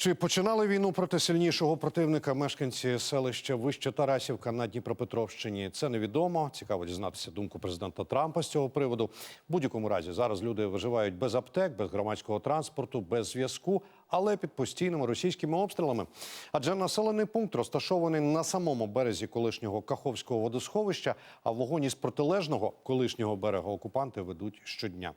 Чи починали війну проти сильнішого противника мешканці селища Вища Тарасівка на Дніпропетровщині? Це невідомо. Цікаво дізнатися думку президента Трампа з цього приводу. В будь-якому разі зараз люди виживають без аптек, без громадського транспорту, без зв'язку, але під постійними російськими обстрілами. Адже населений пункт розташований на самому березі колишнього Каховського водосховища, а вогонь із протилежного колишнього берега окупанти ведуть щодня.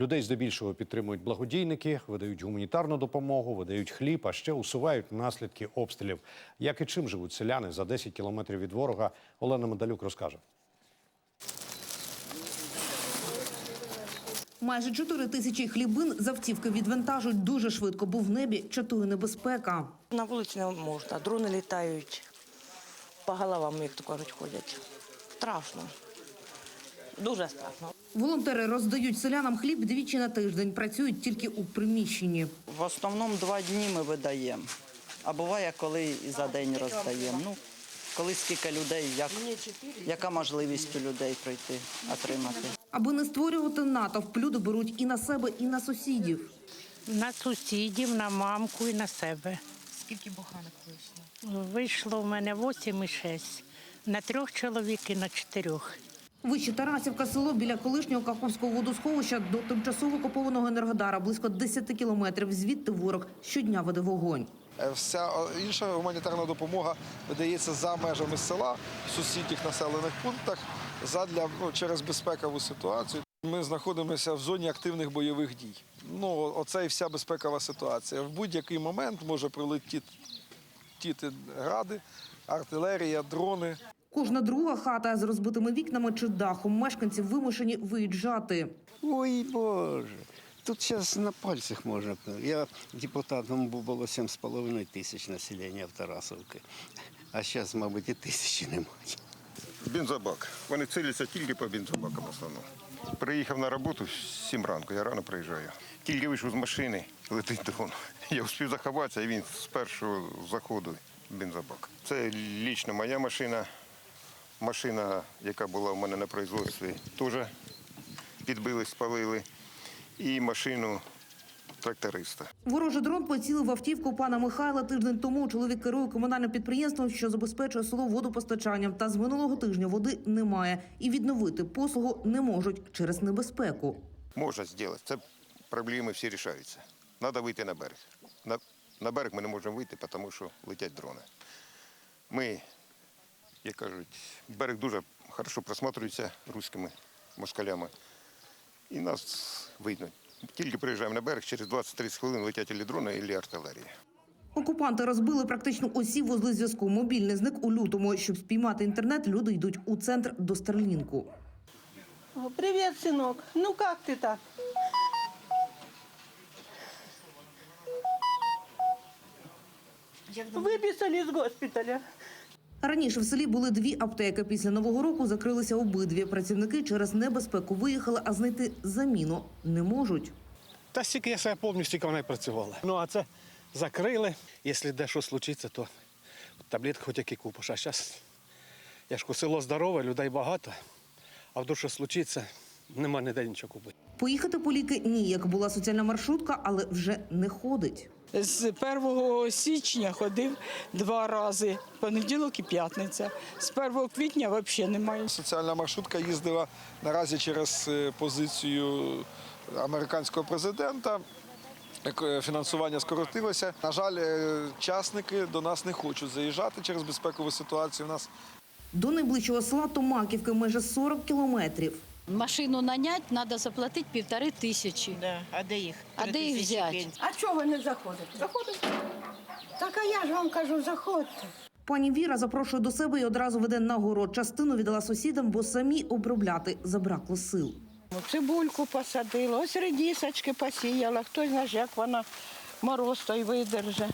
Людей здебільшого підтримують благодійники, видають гуманітарну допомогу, видають хліб, а ще усувають наслідки обстрілів. Як і чим живуть селяни за 10 кілометрів від ворога, Олена Медалюк розкаже. Майже 4 тисячі хлібин з автівки відвантажують дуже швидко, бо в небі чатує небезпека. На вулиці не можна, дрони літають, по головам, як то кажуть, ходять. Страшно. Дуже страшно. Волонтери роздають селянам хліб двічі на тиждень, працюють тільки у приміщенні. В основному два дні ми видаємо. А буває, коли і за день роздаємо. Ну, коли скільки людей, як, яка можливість у людей прийти, отримати. Аби не створювати натовп, люди беруть і на себе, і на сусідів. На сусідів, на мамку і на себе. Скільки буханок вийшло? Вийшло в мене 8 і 6. На трьох чоловік і на чотирьох. Вище Тарасівка, село біля колишнього Каховського водосховища до тимчасово окупованого Енергодара, близько 10 кілометрів. Звідти ворог щодня веде вогонь. Е, Вся е, інша гуманітарна допомога видається за межами села, в сусідніх населених пунктах, задля ну, через безпекову ситуацію. Ми знаходимося в зоні активних бойових дій. Ну, оце і вся безпекова ситуація. В будь-який момент може прилетіти тіти гради, артилерія, дрони. Кожна друга хата з розбитими вікнами чи дахом мешканці вимушені виїжджати. Ой, Боже. Тут зараз на пальцях можна. Я депутатом був було 7,5 тисяч населення в Тарасовці. А зараз, мабуть, і тисячі немає. Бензобак. Вони ціляться тільки по бензобакам в основному. Приїхав на роботу в 7 ранку, я рано приїжджаю. Тільки вийшов з машини, летить дрон. Я успів заховатися, і він з першого заходу бензобак. Це лічно моя машина. Машина, яка була у мене на производстві, теж підбили, спалили. І машину тракториста. Ворожий дрон поцілив в автівку пана Михайла тиждень тому. Чоловік керує комунальним підприємством, що забезпечує село водопостачанням. Та з минулого тижня води немає і відновити послугу не можуть через небезпеку. Можна зробити. Це проблеми всі рішаються. Треба вийти на берег. На, на берег ми не можемо вийти, тому що летять дрони. Ми, як кажуть, берег дуже хорошо просматрюється руськими москалями. І нас видно. Тільки приїжджаємо на берег, через 20-30 хвилин летять і дрони, і артилерія. Окупанти розбили практично усі вузли зв'язку. Мобільний зник у лютому. Щоб спіймати інтернет, люди йдуть у центр до Старлінку. О, Привет, сынок. Ну как ты так? Выписали из госпиталя. Раніше в селі були дві аптеки. Після нового року закрилися обидві. Працівники через небезпеку виїхали, а знайти заміну не можуть. Та стільки я себе пам'ятаю, стільки вона працювала. Ну а це закрили. Якщо де що случиться, то таблетки хоч які купиш. А зараз, я ж село здорове, людей багато, а вдруг що случиться, нема ніде нічого купити. Поїхати по ліки ніяк. Була соціальна маршрутка, але вже не ходить. З 1 січня ходив два рази, понеділок і п'ятниця. З 1 квітня взагалі немає. Соціальна маршрутка їздила наразі через е, позицію американського президента. Як, е, Фінансування скоротилося. На жаль, е, частники до нас не хочуть заїжджати через безпекову ситуацію. У нас До найближчого села Томаківки майже 40 кілометрів. Машину нанять, треба заплатити півтори тисячі. Да. А де їх? А де їх взяти? А чого ви не заходите? Заходите. Так а я ж вам кажу, заходьте. Пані Віра запрошує до себе і одразу веде на город. Частину віддала сусідам, бо самі обробляти забракло сил. Цибульку посадила, ось редісочки посіяла. Хто знає, як вона мороз той видерже.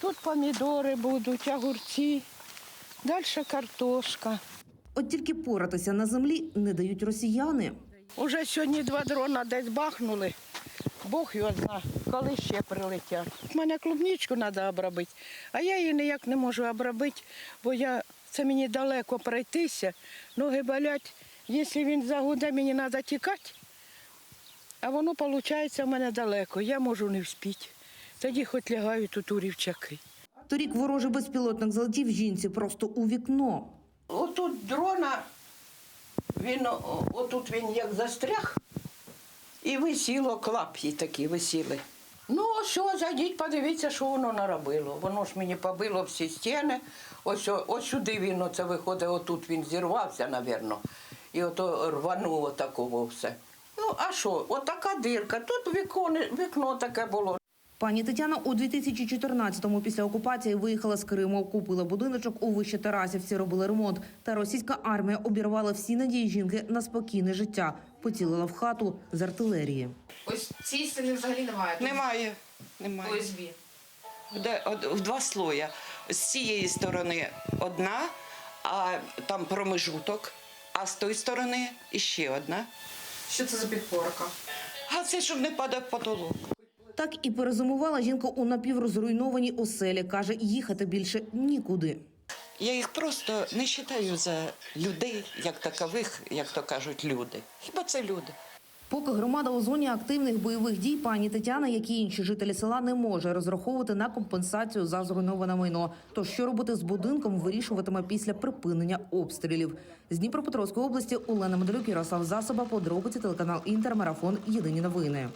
Тут помідори будуть, огурці, далі картошка. От тільки поратися на землі не дають росіяни. Уже сьогодні два дрона десь бахнули. Бог його зна, коли ще прилетять. У мене клубничку треба обробити, а я її ніяк не можу обробити, бо я, це мені далеко пройтися, ноги болять. Якщо він загуде, мені треба тікати, а воно, виходить, в мене далеко, я можу не вспіти. Тоді хоч лягають тут у рівчаки. Торік ворожий безпілотник залетів жінці просто у вікно. Отут дрона, він отут він як застряг, і висіло клап'ї такі висіли. Ну, що, зайдіть, подивіться, що воно наробило. Воно ж мені побило всі стіни. Ось, ось сюди він оце виходить, отут він зірвався, напевно. І ото рвануло такого все. Ну, а що, отака дирка, тут вікно, вікно таке було. Пані Тетяна у 2014-му після окупації виїхала з Криму, купила будиночок у Вищетарасівці, робила ремонт. Та російська армія обірвала всі надії жінки на спокійне життя. Поцілила в хату з артилерії. Ось цієї стіни взагалі немає. Тут Немає. Немає. ОСБ. Де- од- В два слоя. З цієї сторони одна, а там промежуток, а з тої сторони іще одна. Що це за підпорка? А це щоб не падав потолок. Так і перезимувала жінка у напіврозруйнованій оселі. Каже, їхати більше нікуди. Я їх просто не вважаю за людей, як такових, як то кажуть, люди. Хіба це люди? Поки громада у зоні активних бойових дій, пані Тетяна, як і інші жителі села, не може розраховувати на компенсацію за зруйноване майно. Тож що робити з будинком, вирішуватиме після припинення обстрілів. З Дніпропетровської області Олена Медалюк, Ярослав Засоба, подробиці телеканал Інтер, марафон. Єдині новини.